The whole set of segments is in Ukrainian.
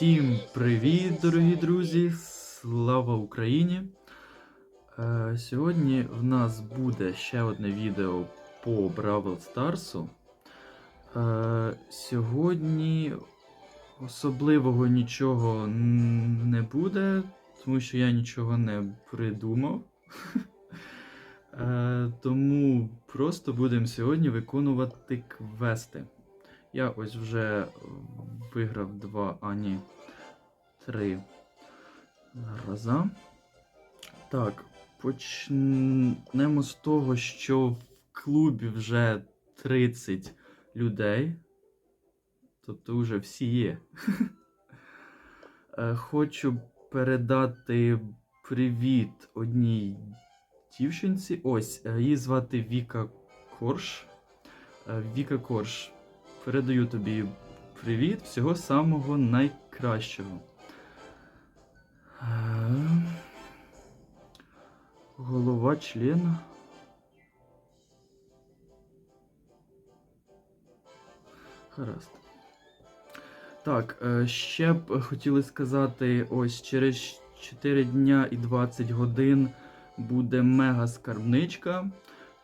Всім привіт, дорогі друзі! Слава Україні! Е, Сьогодні в нас буде ще одне відео по Бравл Старсу. Е, Сьогодні особливого нічого не буде, тому що я нічого не придумав. Е, Тому просто будемо сьогодні виконувати квести. Я ось вже виграв два, а ні, три рази. Так, почнемо з того, що в клубі вже 30 людей. Тобто вже всі є. Е, Хочу передати привіт одній дівчинці. Ось, е, її звати Віка Корж. Е, Віка Корж, передаю тобі привіт, всього самого найкращого. Е, Голова члена. Гаразд. Так, е, ще б хотіли сказати, ось через 4 дня і 20 годин буде мега скарбничка.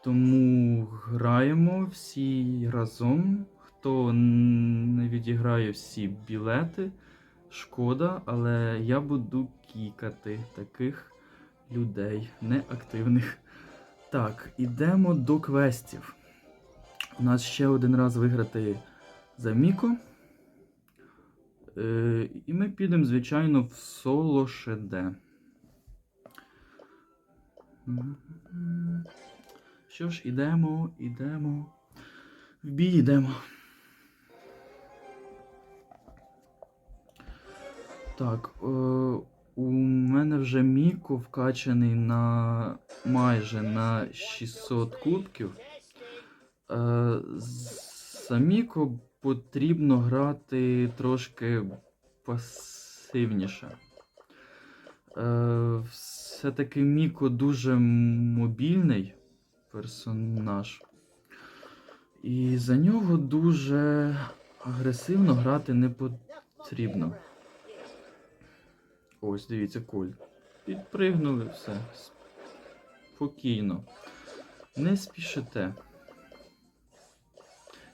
Тому граємо всі разом. Хто не відіграє всі білети, шкода, але я буду кікати таких людей неактивних. Так, ідемо до квестів. У нас ще один раз виграти за Міко. Е, і ми підемо, звичайно, в соло. Мгм. Що ж, ідемо, ідемо. В бій йдемо. Так, е, у мене вже Міко вкачаний на майже на 600 кубків. Е, за Міко потрібно грати трошки пасивніше. Е, все-таки Міко дуже мобільний персонаж. І за нього дуже агресивно грати не потрібно. Ось, дивіться, куль. Підпригнули все. Спокійно. Не спішите.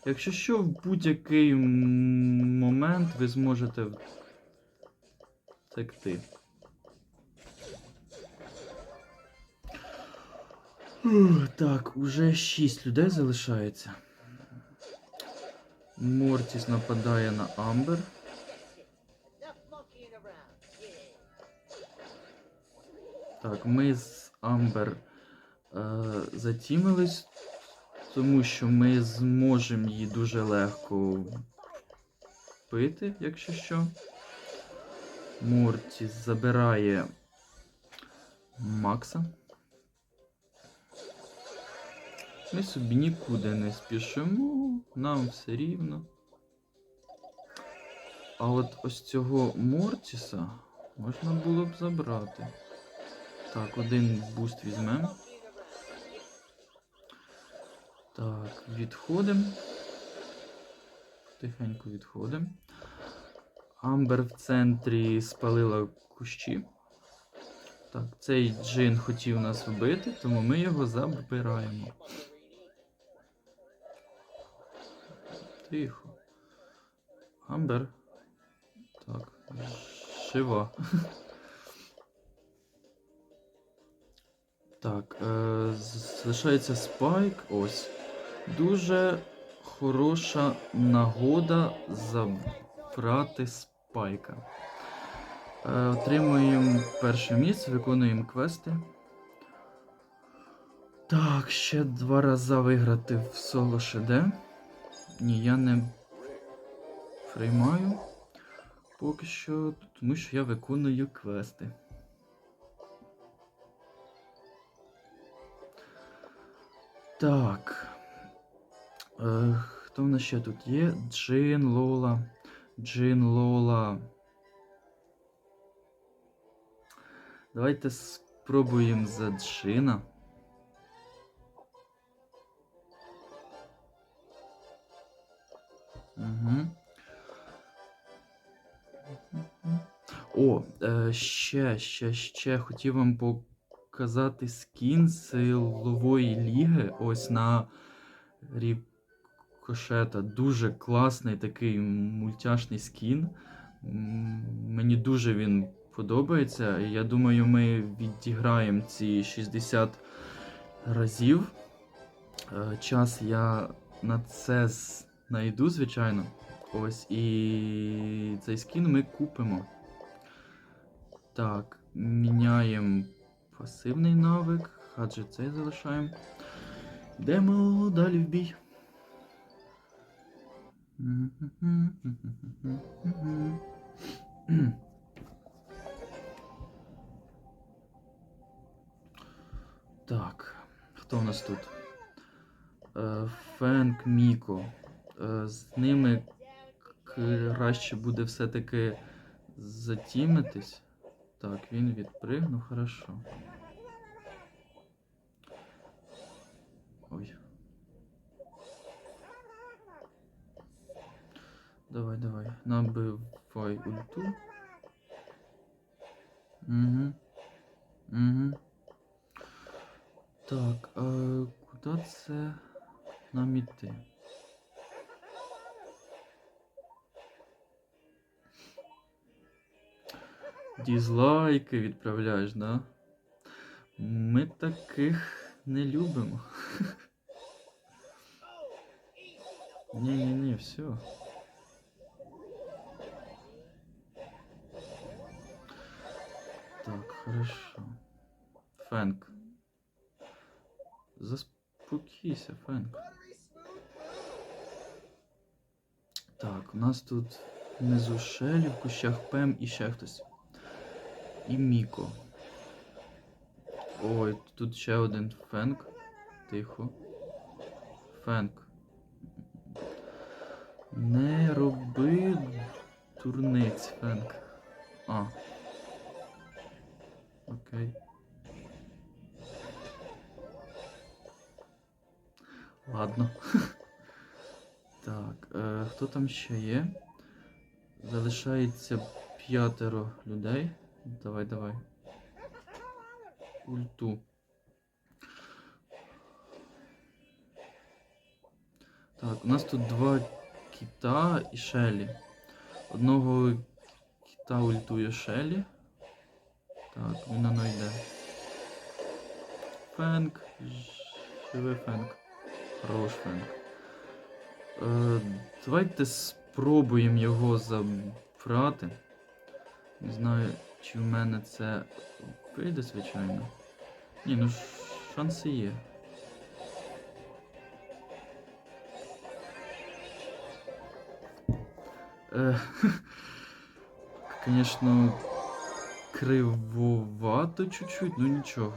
Якщо що, в будь-який момент ви зможете втекти. Так, уже 6 людей залишається. Мортіс нападає на Амбер. Так, ми з Амбер е, затімились, тому що ми зможемо її дуже легко пити, якщо що. Мортіс забирає Макса. Ми собі нікуди не спішимо, нам все рівно. А от ось цього Мортіса можна було б забрати. Так, один буст візьмемо. Так, відходимо. Тихенько відходимо. Амбер в центрі спалила кущі. Так, цей джин хотів нас вбити, тому ми його забираємо. Тихо. Амбер. Так. Жива. Так, е, залишається спайк. Ось. Дуже хороша нагода забрати спайка. Е, отримуємо перше місце, виконуємо квести. Так, ще два рази виграти в соло ШД. Ні, я не приймаю поки що, тому що я виконую квести. Так. Е, хто в нас ще тут є? Джин Лола. Джин Лола. Давайте спробуємо за Джина. Угу. О, е, ще, ще, ще хотів вам показати скін силової ліги. Ось на Рікошета. Дуже класний такий мультяшний скін. Мені дуже він подобається. Я думаю, ми відіграємо ці 60 разів. Е, Час я на це знайду, звичайно. Ось і цей скін ми купимо. Так, міняємо пасивний навик, адже цей залишаємо. Йдемо далі в бій. Так, хто у нас тут? Е, Фенк Міко. Е, З ними краще буде все-таки затімитись. Так, він відпригнув, хорошо. Ой. Давай, давай. Набивай ульту. Угу. Угу. Так, а куди це нам іти? Дізлайки відправляєш, да? Ми таких не любимо. Ні-ні-ні, все. Так, хорошо. Фенк. Заспокійся, Фенк. Так, у нас тут внизу Шелі, в кущах Пем і ще хтось. І Міко. Ой, тут ще один Фенк. Тихо. Фенк. Не роби турниць, Фенк. А. Окей. Ладно. Так, е, хто там ще є? Залишається п'ятеро людей. Давай, давай. Ульту. Так, у нас тут два кита і Шелі. Одного кита ультує Шелі. Так, він оно йде. Фенк. Живе Фенк. Хорош Фенк. Е, давайте спробуємо його забрати. Не знаю, чи в мене це вийде, звичайно. Ні, ну шанси є. Е, Звісно, кривовато чуть-чуть, ну нічого.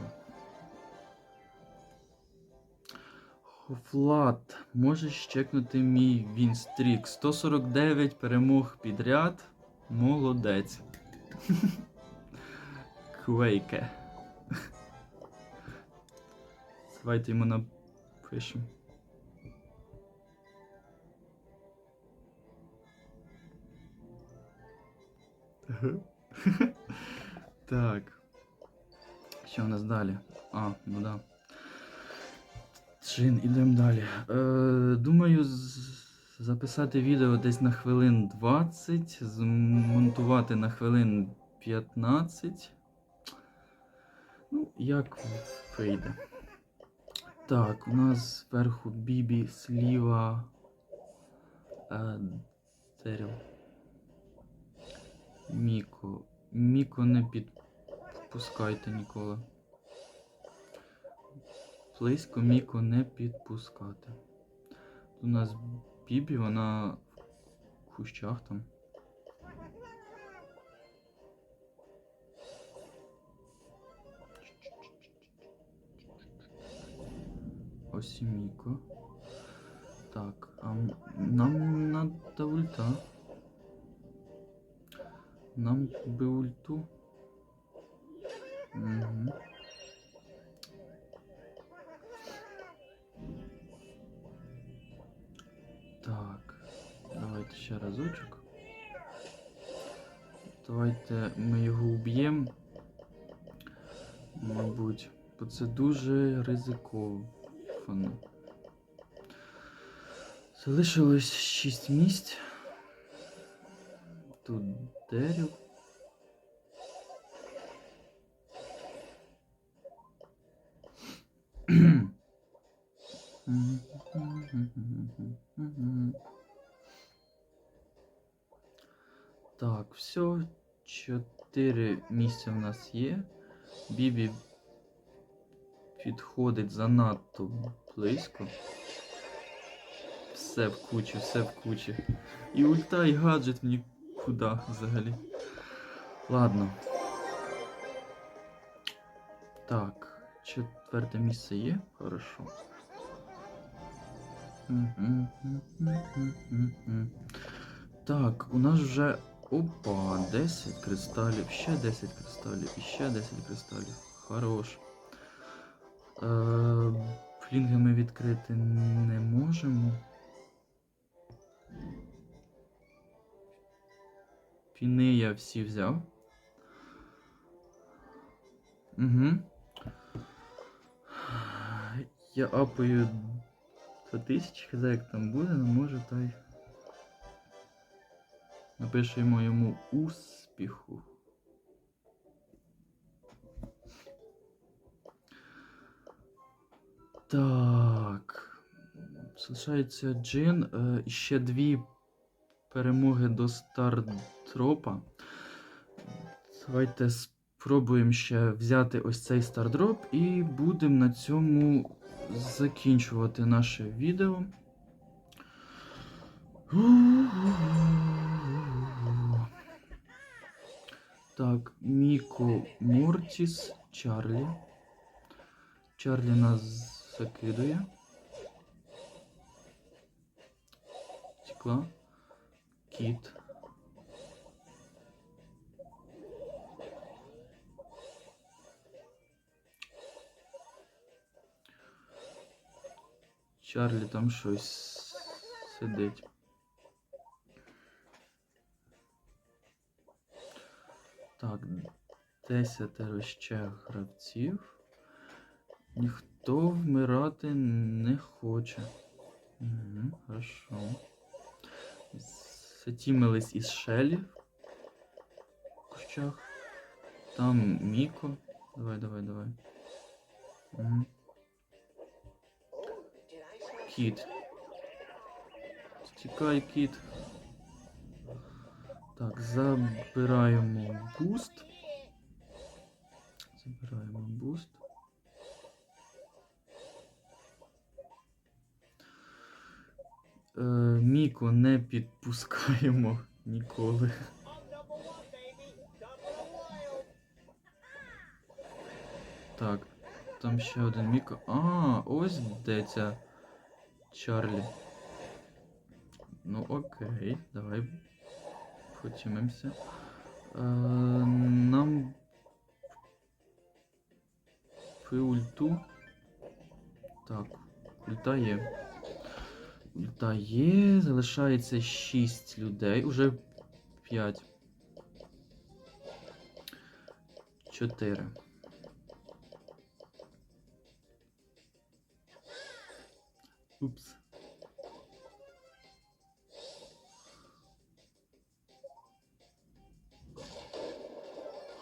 Влад, можеш чекнути мій Вінстрік. 149 перемог підряд. Молодець. Квейке. Давайте йому напишемо. Так. Що у нас далі? А, ну да. Чин, ідемо далі. Е, думаю, записати відео десь на хвилин 20, змонтувати на хвилин 15. Ну, як вийде. Так, у нас зверху Бібі, сліва. Е, Деріл. Міко. Міко не підпускайте ніколи. Близько Міко не підпускати. Тут у нас Бібі, вона в кущах там. Ось. Так, а нам надо ульта. Нам би ульту. Угу. Так, давайте ще разочок. Давайте ми його уб'ємо. Мабуть, бо це дуже ризиковано. Залишилось 6 місць. Тут дерево. Так, все, чотири місця в нас є. Бібі підходить занадто близько. Все в кучі, все в кучі. І ульта, і гаджет в нікуди взагалі. Ладно. Так, четверте місце є. Хорошо. Так, у нас вже. Опа, 10 кристалів, ще 10 кристалів і ще 10 кристалів. Хорош. Е, флінги ми відкрити не можемо. Піни я всі взяв. Угу. Я апаю 2000, хз як там буде, але може та й. Напишемо йому успіху. Так. Залишається Джин. Е, і ще дві перемоги до стардропа. Давайте спробуємо ще взяти ось цей стардроп і будемо на цьому закінчувати наше відео. Так, Міко Мортіс, Чарлі. Чарлі нас закидує. Текла. Кіт. Чарлі там щось сидить. Так, десятеро ще гравців. Ніхто вмирати не хоче. Угу, хорошо. Затімились із Шелі в кущах. Там Міко. Давай, давай, давай. Угу. Кіт. Стікай, кіт. Так, забираємо буст. Забираємо буст. Е, Міко не підпускаємо ніколи. Так, там ще один Міко. А, ось де ця Чарлі. Ну окей, давай Хотімемося. Е, нам ульту. Так, ульта є. Ульта є. Залишається 6 людей. Уже 5. 4. Упс.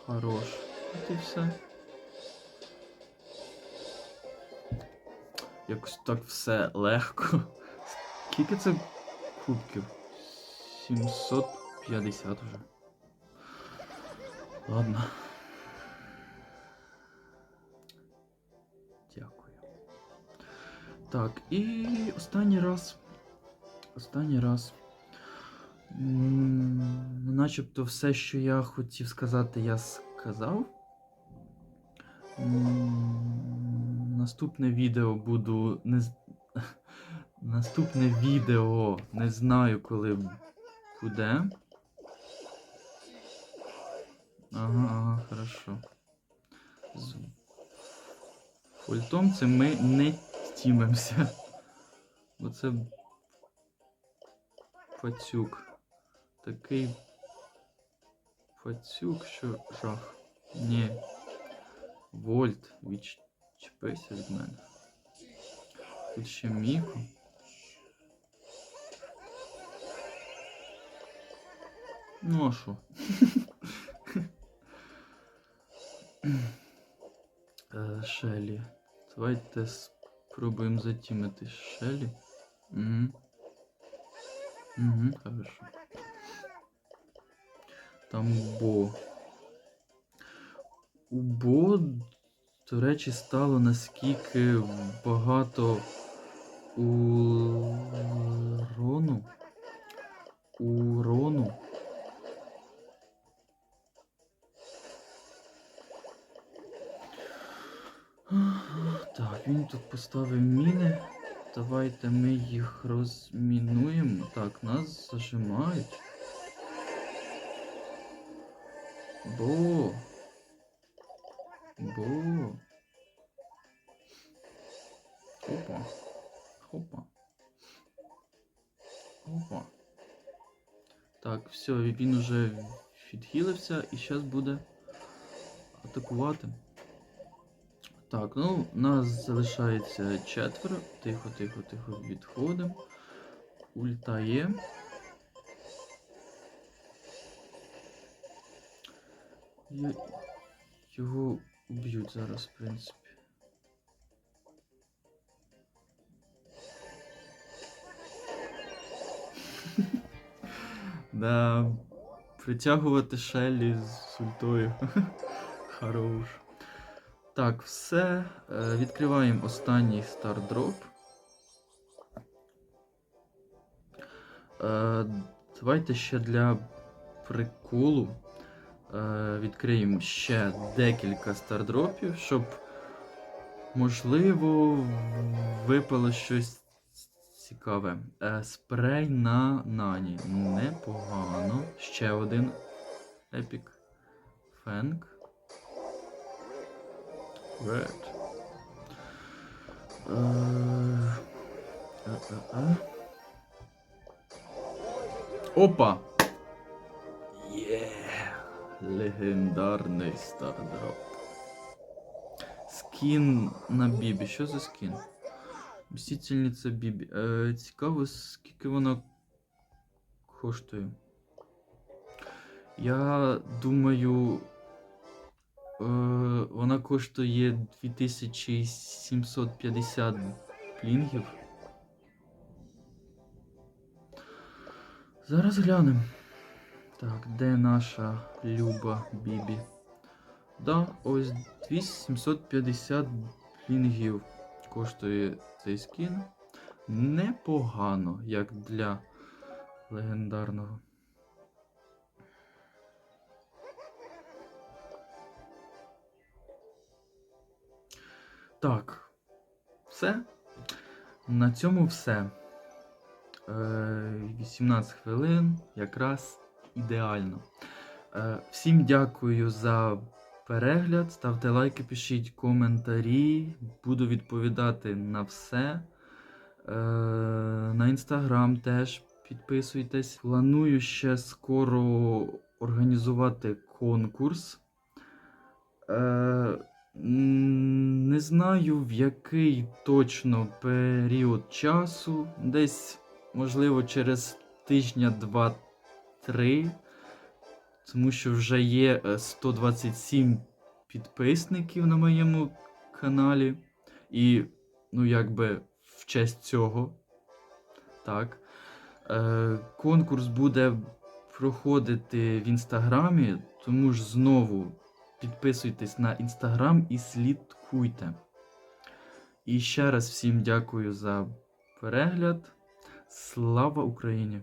Хорош. От і все. Якось так все легко. Скільки це кубків? 750 вже. Ладно. Дякую. Так, і останній раз. Останній раз. М, Начебто все, що я хотів сказати, я сказав. Наступне відео буду не Наступне відео не знаю, коли буде. Ага, ага, хорошо. З фольтом це ми не тімемося. Бо це пацюк. Такий Фацюк, що жах. Ні. Вольт, відчепися від мене. Тут ще Міку. Ну а що? Е, Шелі. Давайте спробуємо затімити Шелі. Угу. Угу, хорошо. Там Бо. У Бо, до речі, стало наскільки багато урону. Урону. Так, він тут поставив міни. Давайте ми їх розмінуємо. Так, нас зажимають. Бо. Бо. Опа. Опа. Опа. Так, все, він уже відхилився і зараз буде атакувати. Так, ну, нас залишається четверо. Тихо, тихо, тихо, відходимо. Ульта є. Я... Його уб'ють зараз, в принципі. Да, притягувати Шеллі з ультою. Хорош. Так, все. Е, Відкриваємо останній стардроп. Е, Давайте ще для приколу е, відкриємо ще декілька стардропів, щоб, можливо, випало щось цікаве. Спрей на Нані. Непогано. Ще один епік. Фенк. Red. Е, е, е. Опа! Є! Легендарний стардроп. Скін на Бібі. Що за скін? Мстительниця Бібі. Е, цікаво, скільки вона коштує. Я думаю. Е, вона коштує 2750 плінгів. Зараз глянемо. Так, де наша Люба Бібі? Да, ось 2750 плінгів коштує цей скін. Непогано, як для легендарного. Так, все. На цьому все. Е, 18 хвилин, якраз ідеально. Е, всім дякую за перегляд. Ставте лайки, пишіть коментарі. Буду відповідати на все. Е, на інстаграм теж підписуйтесь. Планую ще скоро організувати конкурс. Е, не знаю в який точно період часу. Десь, можливо, через тижня два-три. Тому що вже є е, 127 підписників на моєму каналі. І, ну, якби в честь цього. Так. Е, конкурс буде проходити в інстаграмі, тому ж знову підписуйтесь на інстаграм і слідкуйте. І ще раз всім дякую за перегляд. Слава Україні!